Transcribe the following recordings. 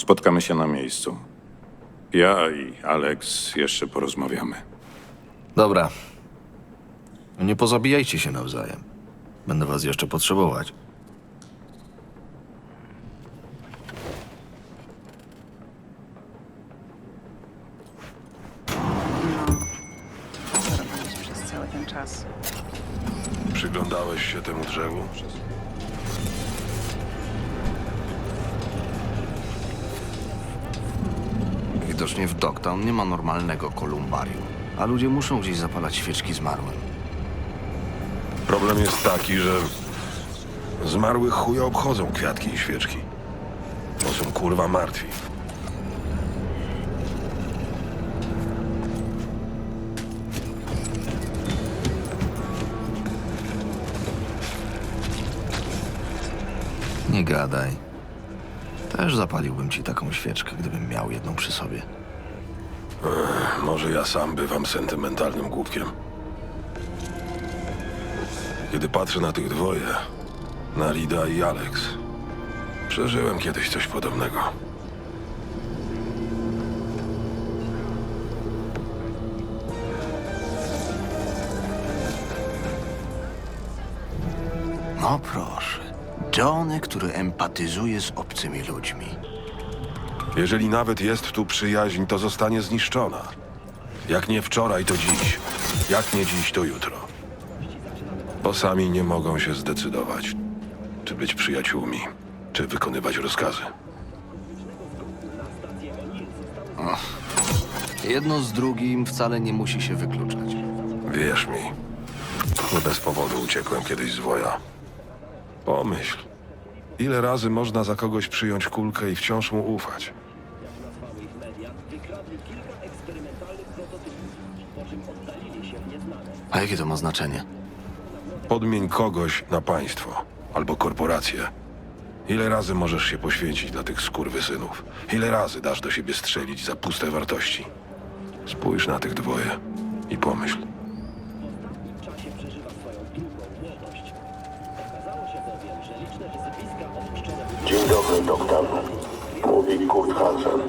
Spotkamy się na miejscu. Ja i Alex jeszcze porozmawiamy. Dobra. Nie pozabijajcie się nawzajem. Będę was jeszcze potrzebować. Zarwałeś przez cały ten czas. Przyglądałeś się temu drzewu? Widocznie w Dogtown nie ma normalnego kolumbarium. A ludzie muszą gdzieś zapalać świeczki zmarłym. Problem jest taki, że zmarłych chuja obchodzą kwiatki i świeczki. Bo są kurwa martwi. Nie gadaj. Też zapaliłbym ci taką świeczkę, gdybym miał jedną przy sobie. Może ja sam bywam sentymentalnym głupkiem. Kiedy patrzę na tych dwoje, na Rida i Alex, przeżyłem kiedyś coś podobnego. No proszę. Johnny, który empatyzuje z obcymi ludźmi. Jeżeli nawet jest tu przyjaźń, to zostanie zniszczona. Jak nie wczoraj, to dziś. Jak nie dziś, to jutro. Bo sami nie mogą się zdecydować, czy być przyjaciółmi, czy wykonywać rozkazy. Jedno z drugim wcale nie musi się wykluczać. Wierz mi, nie bez powodu uciekłem kiedyś z woja. Pomyśl, ile razy można za kogoś przyjąć kulkę i wciąż mu ufać. A jakie to ma znaczenie? Podmień kogoś na państwo albo korporację. Ile razy możesz się poświęcić dla tych skurwysynów? Ile razy dasz do siebie strzelić za puste wartości? Spójrz na tych dwoje i pomyśl. Dzień dobry, doktor. Mówi Kurt Hansen.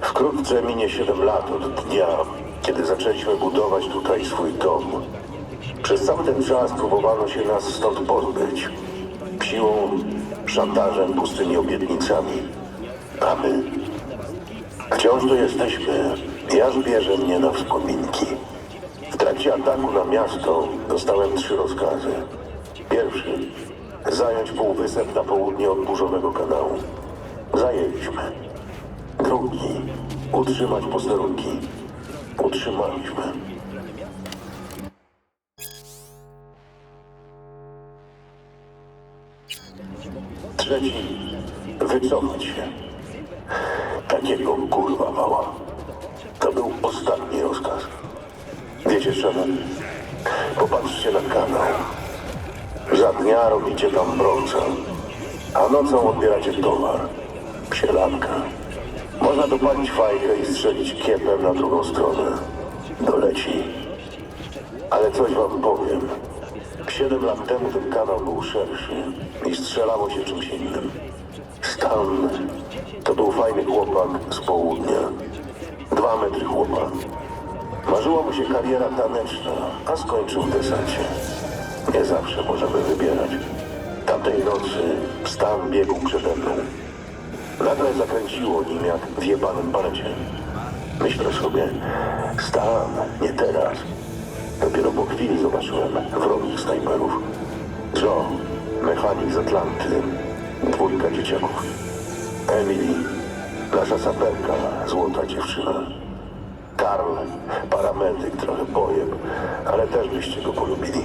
Wkrótce minie 7 lat od dnia, kiedy zaczęliśmy budować tutaj swój dom. Przez cały ten czas próbowano się nas stąd pozbyć. Siłą, szantażem, pustymi obietnicami. A my? Wciąż tu jesteśmy. Jaż bierze mnie na wspominki. W trakcie ataku na miasto dostałem trzy rozkazy. Pierwszy zająć półwysep na południe od burzonego kanału. Zajęliśmy. Drugi utrzymać posterunki. Utrzymaliśmy. Trzeci wycofać się. Takiego kurwa mała. To był ostatni rozkaz. Wiecie czemu? Popatrzcie na kanał. Za dnia robicie tam brąca, a nocą odbieracie towar. Sielanka. Można dopalić fajkę i strzelić kiepem na drugą stronę. Doleci. Ale coś wam powiem. Siedem lat temu ten kanał był szerszy i strzelało się czymś innym. Stan to był fajny chłopak z południa. Dwa metry chłopak. Marzyła mu się kariera taneczna, a skończył w desancie. Nie zawsze możemy wybierać. Tamtej nocy Stan biegł przede mną. Nagle zakręciło nim jak w jebanym balecie. Myślę sobie, Stan, nie teraz. Dopiero po chwili zobaczyłem wrogich snajperów. Joe, mechanik z Atlanty, dwójka dzieciaków. Emily, nasza saperka, złota dziewczyna. Karl, paramedyk, trochę pojeb, ale też byście go polubili.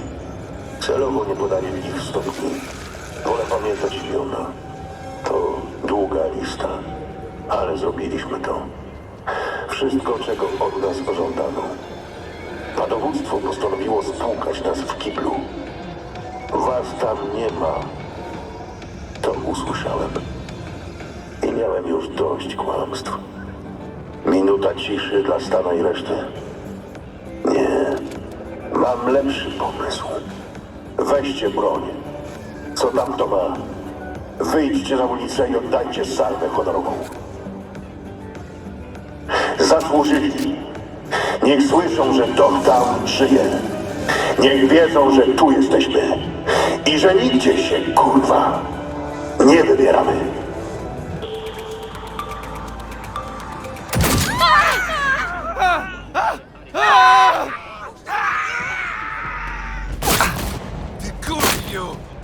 Celowo nie podali ich stopni. Wolę pamiętać imiona. To długa lista, ale zrobiliśmy to. Wszystko, czego od nas żądano. A dowództwo postanowiło spłukać nas w kiblu. Was tam nie ma. To usłyszałem. I miałem już dość kłamstw. Minuta ciszy dla Stana i reszty. Nie. Mam lepszy pomysł. Weźcie broń. Co tam to ma? Wyjdźcie na ulicę i oddajcie salwę honorową. Zasłużyli. Niech słyszą, że to tam żyje. Niech wiedzą, że tu jesteśmy. I że nigdzie się, kurwa, nie wybieramy. you!